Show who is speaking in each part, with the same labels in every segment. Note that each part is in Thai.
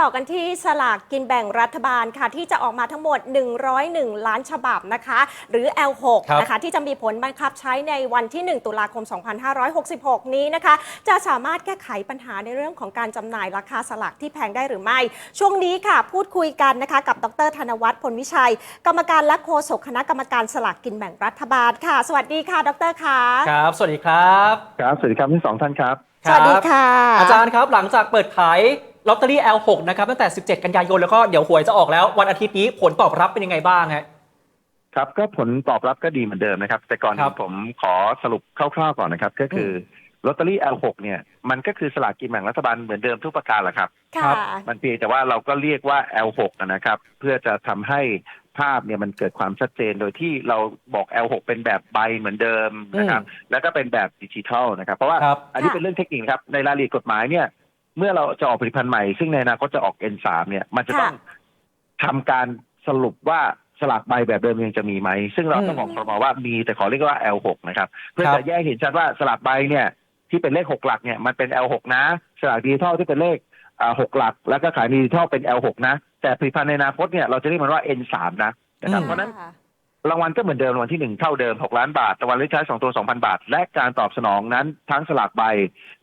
Speaker 1: ต่อกันที่สลากกินแบ่งรัฐบาลค่ะ ที่จะออกมาทั้งหมด 101 ล้านฉบับนะคะ หรือ L6
Speaker 2: ครับ
Speaker 1: นะคะ ที่จะมีผลบังคับใช้ในวันที่ 1 ตุลาคม 2566 นี้นะคะ จะสามารถแก้ไขปัญหาในเรื่องของการจำหน่ายราคาสลากที่แพงได้หรือไม่ ช่วงนี้ค่ะ พูดคุยกันนะคะ กับดรธนวัฒน์พลวิชัย กรรมการและโฆษกคณะกรรมการสลากกินแบ่งรัฐบาลค่ะ สวัสดีค่ะ ดรค่ะ
Speaker 2: ครับสวัสดีครับ
Speaker 3: ครับสวัสดีครับทั้งสองท่านครับ
Speaker 1: สวัสดีค่ะ
Speaker 2: อาจารย์ครับหลังจากเปิดขาย ลอตเตอรี่ L6 นะครับตั้งแต่ 17 กันยายนแล้วก็เดี๋ยวหวยจะออกแล้ว วันอาทิตย์นี้ผลตอบรับเป็นยังไงบ้างฮะ
Speaker 3: ครับ ก็ผลตอบรับก็ดีเหมือนเดิมนะครับ แต่ก่อน
Speaker 2: ครั
Speaker 3: อื่
Speaker 2: บ
Speaker 3: นผมขอสรุปคร่าวๆก่อนนะครับ ก็คือลอตเตอรี่ L6 เนี่ยมันก็คือสลากกินแบ่งรัฐบาลเหมือนเดิมทุกประการแหละครับ
Speaker 1: ค่ะ
Speaker 3: มันเพียงแต่ว่าเราก็เรียกว่า L6 นะครับ เพื่อจะทำให้ภาพเนี่ยมันเกิดความชัดเจนโดยที่เราบอก L6 เป็นแบบใบเหมือนเดิมนะครับ แล้วก็เป็นแบบดิจิทัลนะครับ เพราะว่า
Speaker 2: ครับ
Speaker 3: อันนี้
Speaker 1: ค่ะ
Speaker 3: เป็นเรื่องเทคนิคนะครับในรายละเอียดกฎหมายเนี่ย เมื่อเราจะออกผลิตภัณฑ์ใหม่ ซึ่งในอนาคตจะออก N3 เนี่ย มันจะต้องทำการสรุปว่าสลากใบแบบเดิมยังจะมีไหม ซึ่งเราต้องบอกครมว่ามีแต่ขอเรียกว่า L6 นะครับ เพื่อ
Speaker 2: ครับ
Speaker 3: จะแยกเห็นชัดว่าสลากใบเนี่ย ที่เป็นเลขหกหลักเนี่ยมันเป็น L6 นะ สลากดิจิทัลที่เป็นเลขอ่าหกหลัก แล้วก็ขายดิจิทัลเป็น L6 นะ แต่ผลิตภัณฑ์ในอนาคตเนี่ยเราจะเรียกมันว่า N3 นะนะครับ
Speaker 2: อืม
Speaker 3: เพราะฉะนั้น รางวัลก็เหมือนเดิมรางวัลที่หนึ่งเท่าเดิม6ล้านบาทรางวัลเลขท้ายสองตัว2,000บาท และการตอบสนองนั้นทั้งสลากใบ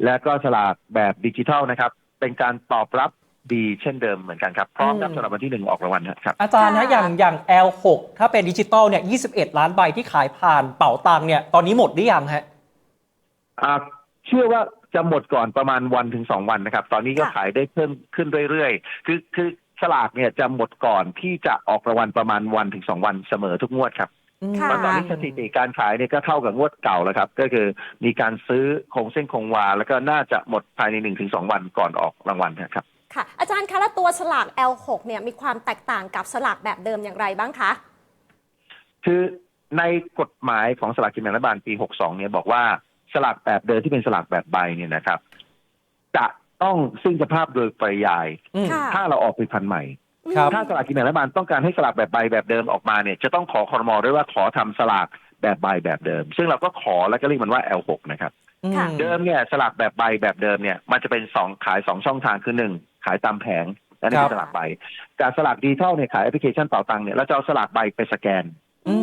Speaker 3: และก็สลากแบบดิจิทัลนะครับ เป็นการตอบรับดีเช่นเดิมเหมือนกันครับพร้อมกับ
Speaker 2: อืม
Speaker 3: สำหรับวันที่หนึ่งออกรางวัลนะครับ
Speaker 2: อาจารย์นะ
Speaker 1: ค่ะ
Speaker 2: อย่างอย่าง L6 ถ้าเป็นดิจิตอลเนี่ย21 ล้านใบที่ขายผ่านเป๋าตังค์เนี่ยตอนนี้หมดหรือยังฮะ
Speaker 3: อ่าเชื่อว่าจะหมดก่อนประมาณวันถึงสองวันนะครับ ตอนนี้ก็
Speaker 1: ค่ะ
Speaker 3: ขายได้เพิ่มขึ้นเรื่อยๆ คือคือ สลากเนี่ยจะหมดก่อนที่จะออกรางวัลประมาณวันถึงสองวันเสมอทุกงวดครับ
Speaker 1: ค่ะ
Speaker 3: เพราะตอนนี้สถิติการขายเนี่ยก็เท่ากับงวดเก่าแล้วครับ ก็คือมีการซื้อคงเส้นคงวา แล้วก็น่าจะหมดภายในหนึ่งถึงสองวันก่อนออกรางวัลนะครับ
Speaker 1: ค่ะ อาจารย์คะแล้วตัวสลาก L6 เนี่ยมีความแตกต่างกับสลากแบบเดิมอย่างไรบ้างคะ
Speaker 3: คือในกฎหมายของสลากกินแบ่งรัฐบาลปี 62 เนี่ยบอกว่าสลากแบบเดิมที่เป็นสลากแบบใบเนี่ยนะครับ จะ ต้องสิ้นสภาพโดยปริยาย
Speaker 2: อืม
Speaker 1: ค่ะ
Speaker 3: ถ้าเราออกผลิตภัณฑ์ใหม่
Speaker 2: ครับ
Speaker 3: ถ้าสลากกินแบ่งรัฐบาลต้องการให้สลากแบบใบแบบเดิมออกมาเนี่ยจะต้องขอคอรมอด้วยว่าขอทำสลากแบบใบแบบเดิม ซึ่งเราก็ขอแล้วก็เรียกมันว่า L6 นะครับ
Speaker 1: ค่ะ
Speaker 3: เดิมเนี่ยสลากแบบใบแบบเดิมเนี่ยมันจะเป็นสองขายสองช่องทางคือหนึ่งขายตามแผงและนี่
Speaker 2: ครั
Speaker 3: คื
Speaker 2: บ
Speaker 3: อสลากใบการสลากดิจิทัลเนี่ยขายแอปพลิเคชันเป่าตังค์เนี่ยเราจะเอาสลากใบไปสแกน
Speaker 2: อื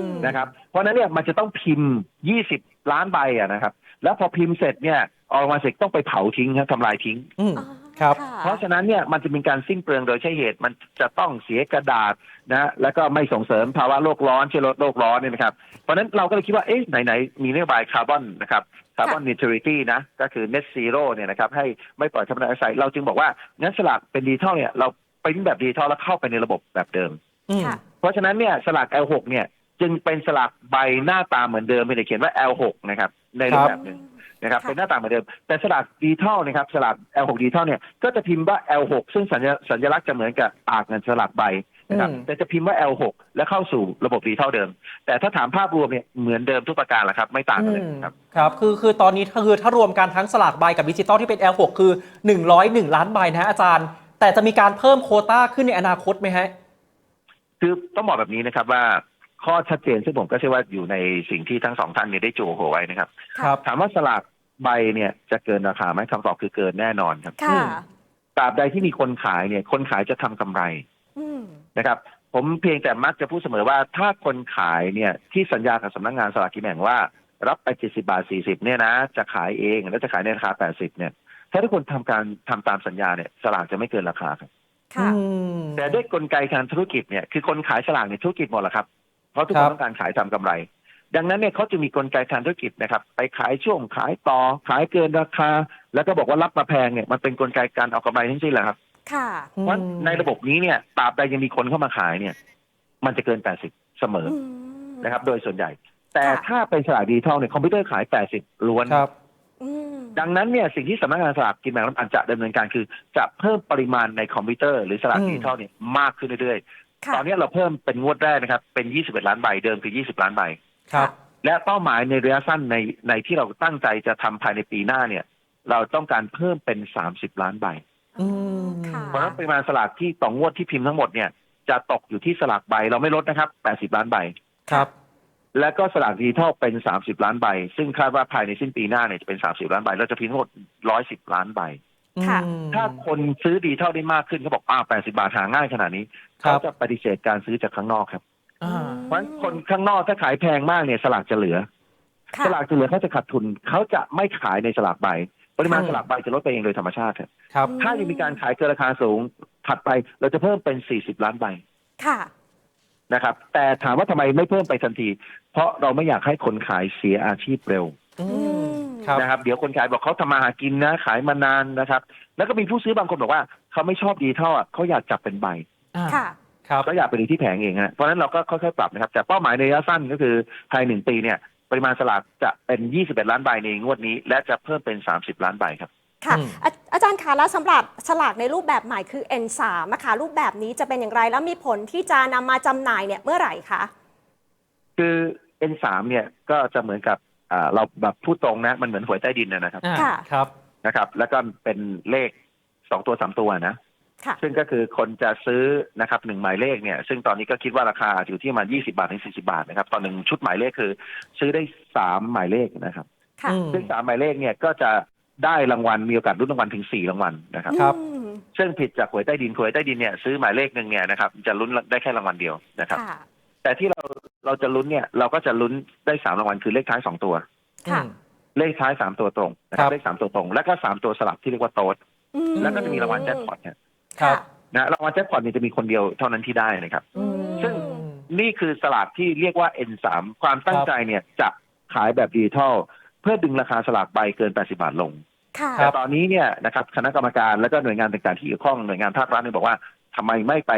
Speaker 2: ม
Speaker 3: นะครับเพราะฉะนั้นเนี่ยมันจะต้องพิมพ์ 20 ล้านใบอะนะครับ แล้วพอพิมพ์เสร็จเนี่ย ออกมาเสร็จต้องไปเผาทิ้งครับทำลายทิ้ง
Speaker 2: อืม
Speaker 1: อ๋อ
Speaker 2: ครับะ
Speaker 3: เพราะฉะนั้นเนี่ยมันจะเป็นการสิ้นเปลืองโดยใช่เหตุมันจะต้องเสียกระดาษนะแล้วก็ไม่ส่งเสริมภาวะโลกร้อนช่วยลดโลกร้อนเนี่ยนะครับ เพราะฉะนั้นเราก็เลยคิดว่าเอ๊ะไหนๆมีนโยบายคาร์บอนนะครับคาร์บอนนิวทรัลิตี้นะก็คือ net zero เนี่ยนะครับให้ไม่ปล่อยคาร์บอนไดออกไซด์เราจึงบอกว่างั้นสลากเป็นดิจิทัลเนี่ยเราปริ้นแบบดิจิทัลแล้วเข้าไปในระบบแบบเดิม
Speaker 2: อืม
Speaker 1: ค่ะ
Speaker 3: เพราะฉะนั้นเนี่ยสลาก L6 เนี่ยจึงเป็นสลากใบหน้าตาเหมือนเดิมไม่ได้เขียนว่า L6 นะครับในรูปแบบหนึ่ง นะครับ
Speaker 1: ค่ะ
Speaker 3: เป็นหน้าตาเหมือนเดิมแต่สลากดิจิทัลนะครับสลาก L6 ดิจิทัลเนี่ยก็จะพิมพ์ว่า L6 ซึ่งสัญญาสัญลักษณ์จะเหมือนกับปากเงินสลากใบนะครับ
Speaker 2: อืม
Speaker 3: แต่จะพิมพ์ว่า L6 แล้วเข้าสู่ระบบดิจิทัลเดิม แต่ถ้าถามภาพรวมเนี่ยเหมือนเดิมทุกประการแหละครับ ไม่ต่างกันเลยครับ
Speaker 2: ครับคือคือตอนนี้ถ้าคือถ้ารวมกันทั้งสลากใบกับดิจิตอลที่เป็น L6 คือ 101 ล้านใบนะฮะอาจารย์ แต่จะมีการเพิ่มโควต้าขึ้นในอนาคตไหมฮะ
Speaker 3: คือต้องบอกแบบนี้นะครับว่าข้อชัดเจนซึ่งผมก็เชื่อว่าอยู่ในสิ่งที่ทั้งสองท่านเนี่ยได้โจโหไว้นะครับ
Speaker 2: ครับ
Speaker 3: ถามว่าสลาก ใบเนี่ยจะเกินราคาไหมคำตอบคือเกินแน่นอนครับ
Speaker 1: ค่ะ
Speaker 3: ตราบใดที่มีคนขายเนี่ย คนขายจะทำกำไร
Speaker 1: อืม
Speaker 3: นะครับ ผมเพียงแต่มักจะพูดเสมอว่าถ้าคนขายเนี่ย ที่สัญญากับสำนักงานสลากกินแบ่งว่า รับไป70บาท40เนี่ยนะจะขายเองแล้วจะขายในราคา80เนี่ย ถ้าทุกคนทำการทำตามสัญญาเนี่ยสลากจะไม่เกินราคาครับ
Speaker 1: ค่ะ
Speaker 2: อืม
Speaker 3: แต่ด้วยกลไกทางธุรกิจเนี่ยคือคนขายสลากเนี่ยธุรกิจหมดแหละครับ เพราะทุกค
Speaker 2: ครั
Speaker 3: น
Speaker 2: บ
Speaker 3: ต้องการขายทำกำไร ดังนั้นเนี่ยเขาจะมีกลไกทางธุรกิจนะครับ ไปขายช่วงขายต่อขายเกินราคา แล้วก็บอกว่ารับมาแพงเนี่ยมันเป็นกลไกการเอากำไรทั้งสิ้นแหละครับ
Speaker 1: ค่ะ
Speaker 3: เพราะในระบบนี้เนี่ยตราบใดยังมีคนเข้ามาขายเนี่ย มันจะเกิน 80 เสมอ
Speaker 1: อืม
Speaker 3: นะครับ โดยส่วนใหญ่ แต่
Speaker 1: ค่ะ
Speaker 3: ถ้าเป็นสลากดิจิทัลเนี่ยคอมพิวเตอร์ขาย 80 ล้วน
Speaker 2: ครับ
Speaker 1: อืม
Speaker 3: ดังนั้นเนี่ยสิ่งที่สำนักงานสลากกินแบ่งรัฐบาลจะดำเนินการคือ จะเพิ่มปริมาณในคอมพิวเตอร์หรือสลาก
Speaker 2: อืม
Speaker 3: ดิจิทัลเนี่ยมากขึ้นเรื่อยๆ
Speaker 1: ค่ะ
Speaker 3: ตอนนี้เราเพิ่มเป็นงวดแรกนะครับ เป็น 21 ล้านใบเดิมคือ 20 ล้านใบ
Speaker 2: ครับ
Speaker 3: และเป้าหมายในระยะสั้นในในที่เราตั้งใจจะทำภายในปีหน้าเนี่ย เราต้องการเพิ่มเป็น30ล้านใบ
Speaker 2: อืม
Speaker 1: ค่ะ
Speaker 3: เพราะฉะนั้นปริมาณสลากที่ต่องวดที่พิมพ์ทั้งหมดเนี่ยจะตกอยู่ที่สลากใบเราไม่ลดนะครับ80ล้านใบ
Speaker 2: ครับ
Speaker 3: แล้วก็สลากดิจิทัลเป็น30ล้านใบ ซึ่งคาดว่าภายในสิ้นปีหน้าเนี่ยจะเป็น30ล้านใบ เราจะพิมพ์ทั้งหมด110ล้านใบ
Speaker 1: ค่ะ
Speaker 2: อืม
Speaker 3: ถ้าคนซื้อดีเท่าได้มากขึ้นเขาบอกอ้าว80บาทหาง่ายขนาดนี้
Speaker 2: ครับ
Speaker 3: เขาจะปฏิเสธการซื้อจากข้างนอกครับ
Speaker 2: อ่า
Speaker 3: เพราะฉะนั้นคนข้างนอกถ้าขายแพงมากเนี่ยสลากจะเหลือ
Speaker 1: ค่ะ
Speaker 3: สลากจะเหลือเขาจะขาดทุนเขาจะไม่ขายในสลากใบ ปริมาณ
Speaker 2: อืม
Speaker 3: สลากใบจะลดไปเองโดยธรรมชาติครับ
Speaker 2: ครับ
Speaker 3: ถ้ายังมีการขายเกินราคาสูงถัดไปเราจะเพิ่มเป็น40ล้านใบ
Speaker 1: ค่ะ
Speaker 3: นะครับ แต่ถามว่าทำไมไม่เพิ่มไปทันที เพราะเราไม่อยากให้คนขายเสียอาชีพเร็ว
Speaker 2: อืม
Speaker 1: ม
Speaker 2: ครับ
Speaker 3: นะครับ เดี๋ยวคนขายบอกเขาทำมาหากินนะ ขายมานานนะครับ แล้วก็มีผู้ซื้อบางคนบอกว่าเขาไม่ชอบดีเท่าอะเขาอยากจับเป็นใบ
Speaker 2: อ่า
Speaker 1: ค่ะ
Speaker 2: ครับ
Speaker 3: ก็อยากไปดูที่แผงเองฮะเพราะฉะนั้นเราก็ค่อยๆปรับนะครับแต่เป้าหมายในระยะสั้นก็คือภายหนึ่งปีเนี่ยปริมาณสลากจะเป็น 21 ล้านใบในงวดนี้ และจะเพิ่มเป็น 30 ล้านใบครับ
Speaker 1: ค่ะ
Speaker 2: อืม
Speaker 1: อาอาจารย์คะแล้วสำหรับสลากในรูปแบบใหม่คือ N3 นะคะรูปแบบนี้จะเป็นอย่างไร แล้วมีผลที่จะนำมาจำหน่ายเนี่ยเมื่อไหร่คะ
Speaker 3: คือ N3 เนี่ยก็จะเหมือนกับอ่าเราแบบพูดตรงนะ มันเหมือนหวยใต้ดินนะนะครับ
Speaker 2: อ่า
Speaker 1: ค่ะ
Speaker 2: ครับ
Speaker 3: นะครับ แล้วก็เป็นเลขสองตัวสามตัวนะ
Speaker 1: ค่ะ
Speaker 3: ซึ่งก็คือคนจะซื้อนะครับหนึ่งหมายเลขเนี่ย ซึ่งตอนนี้ก็คิดว่าราคาอยู่ที่ประมาณ20บาทถึง40บาทนะครับ ตอนหนึ่งชุดหมายเลขคือ ซื้อได้สามหมายเลขนะครับ
Speaker 1: ค่ะ
Speaker 2: อืม
Speaker 3: ซึ่งสามหมายเลขเนี่ยก็จะได้รางวัลมีโอกาสลุ้นรางวัลถึงสี่รางวัลนะครับ
Speaker 2: ครับ
Speaker 1: อืม
Speaker 3: ซึ่งผิดจากหวยใต้ดินหวยใต้ดินเนี่ยซื้อหมายเลขหนึ่งเนี่ยนะครับจะลุ้นได้แค่รางวัลเดียวนะครับ
Speaker 1: ค่ะ
Speaker 3: แต่ที่เราเราจะลุ้นเนี่ยเราก็จะลุ้นได้สามรางวัลคือเลขท้ายสองตัว
Speaker 1: ค่ะ
Speaker 2: อืม
Speaker 3: เลขท้ายสามตัวตรงนะค
Speaker 2: ครั
Speaker 3: รับบเลขสามตัวตรง แล้วก็สามตัวสลับที่เรียกว่าโต๊ด
Speaker 1: อืม
Speaker 3: แล้วก็จะมีรางวัลแจ็คพอตเนี่ย
Speaker 2: ครับ
Speaker 3: นะรางวัลแจ็คพอตเนี่ยจะมีคนเดียวเท่านั้นที่ได้นะครับ
Speaker 1: อืม
Speaker 3: ซึ่ง นี่คือสลากที่เรียกว่า N3 ความตั้งใจเนี่ยจะขายแบบดิจิทัลเพื่อดึงราคาสลากใบเกิน 80 บาทลง
Speaker 1: ค่ะ
Speaker 2: ครั
Speaker 3: แต่
Speaker 2: บ
Speaker 3: ตอนนี้เนี่ยนะครับคณะกรรมการและก็หน่วยงานต่างๆที่เกี่ยวข้องหน่วยงานภาครัฐเนี่ยบอกว่าทำไมไม่ไป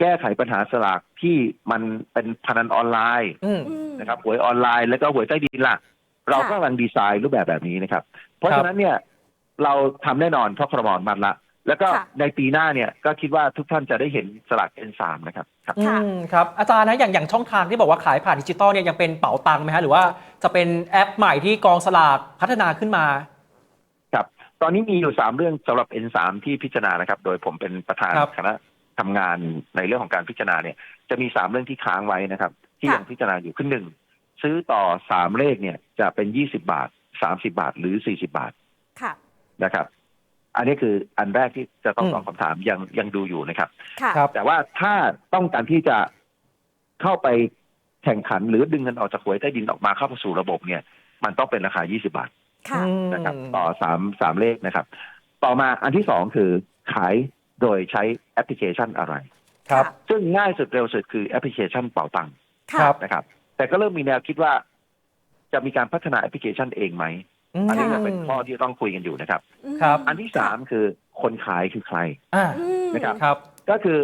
Speaker 3: แก้ไขปัญหาสลากที่มันเป็นพนันออนไลน์
Speaker 2: อืม
Speaker 1: อืม
Speaker 3: นะครับหวยออนไลน์แล้วก็หวยใต้ดินล่ะ เราก็กำลังดีไซน์รูปแบบแบบนี้นะครับ เพราะฉะนั้นเนี่ยเราทำแน่นอนเพราะครมอนุมันละ แล้วก็
Speaker 1: ค่ะ
Speaker 3: ในปีหน้าเนี่ยก็คิดว่าทุกท่านจะได้เห็นสลาก N3 นะครับครับ
Speaker 2: อื
Speaker 1: ค่ะ
Speaker 2: มครับอาจารย์นะอย่างอย่างช่องทางที่บอกว่าขายผ่านดิจิตอลเนี่ยยังเป็นเป๋าตังค์ไหมฮะหรือว่าจะเป็นแอปใหม่ที่กองสลากพัฒนาขึ้นมา
Speaker 3: ครับ ตอนนี้มีอยู่สามเรื่องสำหรับ N3 ที่พิจารณานะครับ โดยผมเป็นประธาน
Speaker 2: ครับ
Speaker 3: คณะทำงานในเรื่องของการพิจารณาเนี่ย จะมีสามเรื่องที่ค้างไว้นะครับ ที่
Speaker 1: ค่ะ
Speaker 3: ยังพิจารณาอยู่ขึ้นหนึ่งซื้อต่อสามเลขเนี่ยจะเป็นยี่สิบาทสามสิบาทหรือสี่สิบาท
Speaker 1: ค่ะ
Speaker 3: นะครับ อันนี้คืออันแรกที่จะต้อง
Speaker 2: อืม
Speaker 3: ตอบคำถามยังยังดูอยู่นะครับ
Speaker 1: ค่ะ
Speaker 2: ครับ
Speaker 3: แต่ว่าถ้าต้องการที่จะเข้าไปแข่งขันหรือดึงเงินออกจากหวยใต้ดินออกมาเข้าสู่ระบบเนี่ย มันต้องเป็นราคา 20 บาท
Speaker 1: ค่ะ
Speaker 3: นะครับ ต่อสามสามเลขนะครับ ต่อมาอันที่สองคือขายโดยใช้แอปพลิเคชันอะไร
Speaker 2: ครับ
Speaker 3: ซึ่งง่ายสุดเร็วสุดคือแอปพลิเคชันเป่าตังค์
Speaker 1: ค่ะ
Speaker 2: ครับ
Speaker 3: นะครับ แต่ก็เริ่มมีแนวคิดว่า จะมีการพัฒนาแอปพลิเคชันเองไหม อันนี้
Speaker 1: ค่ะ
Speaker 3: ก็เป็นข้อที่ต้องคุยกันอยู่นะครับ
Speaker 2: ครับ
Speaker 3: อันที่สามคือคนขายคือใคร
Speaker 2: อ่า
Speaker 1: อืม
Speaker 3: นะครับ
Speaker 2: ครับ
Speaker 3: ก็คือ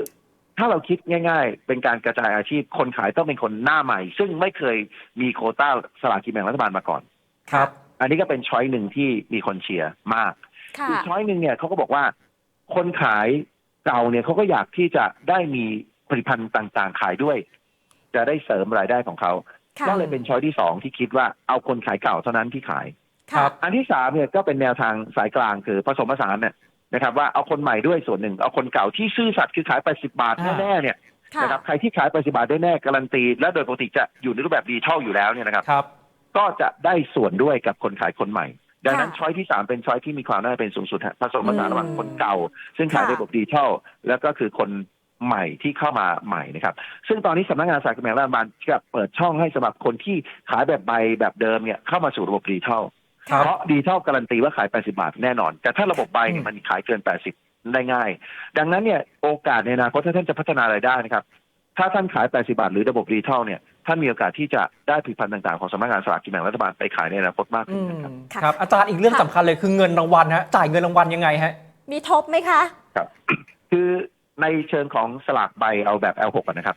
Speaker 3: ถ้าเราคิดง่าย ๆ เป็นการกระจายอาชีพคนขายต้องเป็นคนหน้าใหม่ ซึ่งไม่เคยมีโควต้าสลากกินแบ่งรัฐบาลมาก่อน
Speaker 2: ครับ
Speaker 3: อันนี้ก็เป็นช้อยหนึ่งที่มีคนเชียร์มาก
Speaker 1: ค่ะ
Speaker 3: อีกช้อยหนึ่งเนี่ยเขาก็บอกว่า คนขายเก่าเนี่ยเขาก็อยากที่จะได้มีผลิตภัณฑ์ต่างๆ ขายด้วย จะได้เสริมรายได้ของเขา
Speaker 1: ค่ะ
Speaker 3: ก็เลยเป็นช้อยที่สองที่คิดว่าเอาคนขายเก่าเท่านั้นที่ขาย
Speaker 2: ครั
Speaker 1: ค่ะ
Speaker 2: บ
Speaker 3: อันที่สามเนี่ยก็เป็นแนวทางสายกลางคือผสมผสานเนี่ยนะครับว่าเอาคนใหม่ด้วยส่วนหนึ่ง เอาคนเก่าที่ซื่อสัตย์คือขายไปสิบาท
Speaker 2: อ่า
Speaker 3: แน่ๆเนี่ย
Speaker 1: ค่ะ
Speaker 3: นะครับใครที่ขายไปสิบาทได้แน่การันตี และโดยปกติจะอยู่ในรูปแบบดีเท่าอยู่แล้วเนี่ยนะครับ
Speaker 2: ครับ
Speaker 3: ก็จะได้ส่วนด้วยกับคนขายคนใหม่ ดังนั้น
Speaker 1: ค่ะ
Speaker 3: ช้อยที่สามเป็นช้อยที่มีความน่าจะเป็นสูงสุดฮะผสมผสาน
Speaker 2: อืม
Speaker 3: ระหว่างคนเก่า ซึ่งขาย
Speaker 1: ค่ะ
Speaker 3: ในระบบดิจิทัลแล้วก็คือคนใหม่ที่เข้ามาใหม่นะครับ ซึ่งตอนนี้สำนักงานสลากกินแบ่งรัฐบาลจะเปิดช่องให้สำหรับคนที่ขายแบบใบแบบเดิมเนี่ยเข้ามาสู่ระบบดิจิทัล
Speaker 2: ครับ
Speaker 3: เพราะดิจิทัลการันตีว่าขาย 80 บาทแน่นอน แต่ถ้าระบบใบเนี่
Speaker 2: อื
Speaker 3: ย
Speaker 2: ม
Speaker 3: มันขายเกิน 80 ได้ง่าย ดังนั้นเนี่ยโอกาสในอนาคตถ้าท่านจะพัฒนารายได้นะครับ ถ้าท่านขาย 80 บาท หรือระบบดิจิทัลเนี่ยท่านมีโอกาสที่จะได้ผลิตภัณฑ์ต่างๆ ของสำนักงานสลากกินแบ่งรัฐบาลไปขายในอนาคตมาก
Speaker 2: อื
Speaker 3: ขึ้น
Speaker 2: ม
Speaker 3: นะครับ
Speaker 1: ค่ะ
Speaker 2: ครับอาจารย์อีกเรื่อง
Speaker 1: ค่ะ
Speaker 2: สำคัญเลยคือเงินรางวัลฮะจ่ายเงินรางวัลยังไงฮะ
Speaker 1: มีทบไหมคะ
Speaker 3: ครับคือในเชิงของสลากใบเอาแบบ L6 ก่อนนะครับ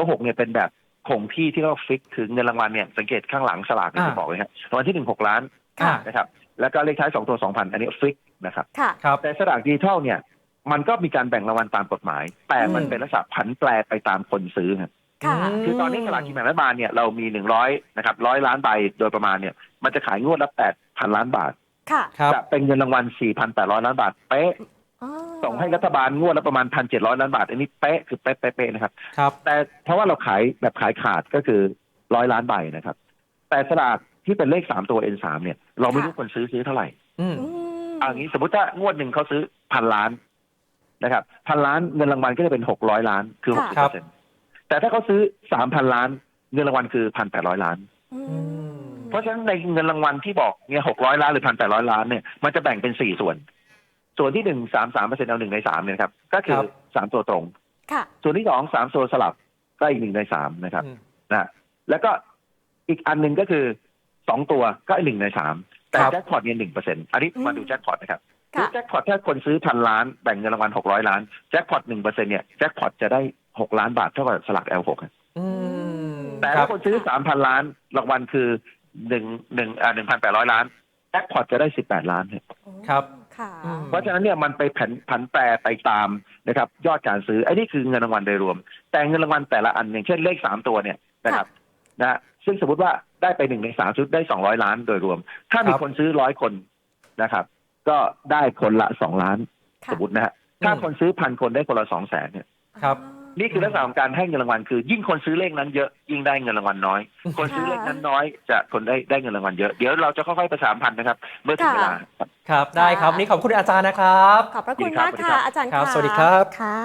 Speaker 3: L6 เนี่ยเป็นแบบคงที่ที่เราฟิกคือเงินรางวัลเนี่ยสังเกตข้างหลังสลากเนี่ย
Speaker 2: อ่า
Speaker 3: จะบอกเลยฮะรางวัลที่หนึ่งหกล้าน
Speaker 2: อ่า
Speaker 3: นะครับ แล้วก็เลขท้ายสองตัวสองพันอันนี้ฟิกนะครับ
Speaker 1: ค่ะ
Speaker 2: ครับ
Speaker 3: แต่สลากดิจิทัลเนี่ย มันก็มีการแบ่งรางวัลตามกฎหมาย แต่มัน
Speaker 2: อืม
Speaker 3: เป็นลักษณะผันแปรไปตามคนซื้อครับ
Speaker 1: ค่ะ
Speaker 2: ม
Speaker 3: คือตอนนี้สลากกินแบ่งรัฐบาลเนี่ยเรามีหนึ่งร้อยนะครับร้อยล้านใบโดยประมาณเนี่ยมันจะขายงวดละแปดพันล้านบาท
Speaker 1: ค่ะ
Speaker 2: ครับ
Speaker 3: จะเป็นเงินรางวัลสี่พันแปดร้อยล้านบาทเป๊ะ
Speaker 1: อ๋อ
Speaker 3: ส่งให้รัฐบาลงวดละประมาณพันเจ็ดร้อยล้านบาท อันนี้เป๊ะคือเป๊ะเป๊ะเป๊ะนะครับ
Speaker 2: ครับ
Speaker 3: แต่เพราะว่าเราขายแบบขายขาดก็คือร้อยล้านใบนะครับ แต่สลาก ที่เป็นเลขสามตัว N3 เนี่ยเราไม่รู้คนซื้อซื้อเท่าไหร่
Speaker 2: อืม
Speaker 1: อืม
Speaker 3: เอางี้สมมติถ้างวดหนึ่งเขาซื้อพันล้านนะครับพันล้านเงินรางวัลก็จะเป็นหกร้อยล้านคือหก
Speaker 1: ค่ะ
Speaker 3: สิบเปอร์เซ็นต์แต่ถ้าเขาซื้อสามพันล้าน เงินรางวัลคือพันแปดร้อยล้าน
Speaker 1: อืม
Speaker 3: เพราะฉะนั้นในเงินรางวัลที่บอกเนี่ยหกร้อยล้านหรือพันแปดร้อยล้านเนี่ยมันจะแบ่งเป็นสี่ส่วน ส่วนที่หนึ่งสามสามเปอร์เซ็นต์เอาหนึ่งในสามเนี่ยนะครับก็คือ
Speaker 2: ครับ
Speaker 3: สามตัวตรง
Speaker 1: ค่ะ
Speaker 3: ส่วนที่สองสามตัวสลับก็อีกหนึ่งในสามนะครับ
Speaker 2: อืม
Speaker 3: นะแล้วก็อีกอันหนึ่งก็คือส องตัวก็อีกหนึ่งในสามแต่
Speaker 2: ครับ
Speaker 3: แจ็คพอตเนี่ยหนึ่งเปอร์เซ็นต์อันนี้มา
Speaker 1: อืม
Speaker 3: ดูแจ็คพอตนะครับ
Speaker 1: ค่ะ
Speaker 3: แจ็คพอตถ้าคนซื้อพันล้านแบ่งเงินรางวัลหกร้อยล้านแจ็คพอตหนึ่งเปอร์เซ็นต์เนี่ยแจ็คพอตจะได้หกล้านบาทเท่ากับสลาก L6 อะ
Speaker 2: อืม
Speaker 3: แต่
Speaker 2: ครั
Speaker 3: ถ้า
Speaker 2: บ
Speaker 3: คนซื้อสามพันล้านรางวัลคือหนึ่งหนึ่งอ่าหนึ่งพันแปดร้อยล้านแจ็คพอตจะได้สิบแปดล้านเนี่ย
Speaker 2: ครับ
Speaker 1: ค่ะ
Speaker 2: อืม
Speaker 3: เพราะฉะนั้นเนี่ยมันไปผันผันแปรไปตามนะครับ ยอดการซื้อไอ้นี่คือเงินรางวัลโดยรวม แต่เงินรางวัลแต่ละอันอย่างเช่นเลขสามตัวเนี่ยนะครับนะฮะซึ่งสมมติว่า ได้ไปหนึ่งในสามชุดได้สองร้อยล้านโดยรวม ถ้ามี
Speaker 2: ครับ
Speaker 3: คนซื้อร้อยคนนะครับ ก็ได้คนละสองล้าน
Speaker 1: ค่ะ
Speaker 3: สมมตินะฮะถ้า
Speaker 2: อืม
Speaker 3: คนซื้อพันคนได้คนละสองแสนเนี่ย
Speaker 2: ครับ
Speaker 3: นี่คือลักษณะของการให้เงินรางวัลคือ ยิ่งคนซื้อเลขนั้นเยอะยิ่งได้เงินรางวัลน้อย คนซื้อเลขนั้นน้อย จะคนได้ได้เงินรางวัลเยอะเดี๋ยวเราจะค่อยๆประชาสัมพันธ์นะครับ เมื่อถึงเวลาครับ
Speaker 2: ครับได้ครับนี่ขอบคุณอาจารย์นะครับ
Speaker 1: ขอบพระคุณ
Speaker 3: ดีครับ
Speaker 1: มาก
Speaker 3: สวัสดีครั
Speaker 1: ค่ะ
Speaker 3: บ
Speaker 1: อาจารย์
Speaker 2: ครับะสวัสดีครับ
Speaker 1: ค่ะ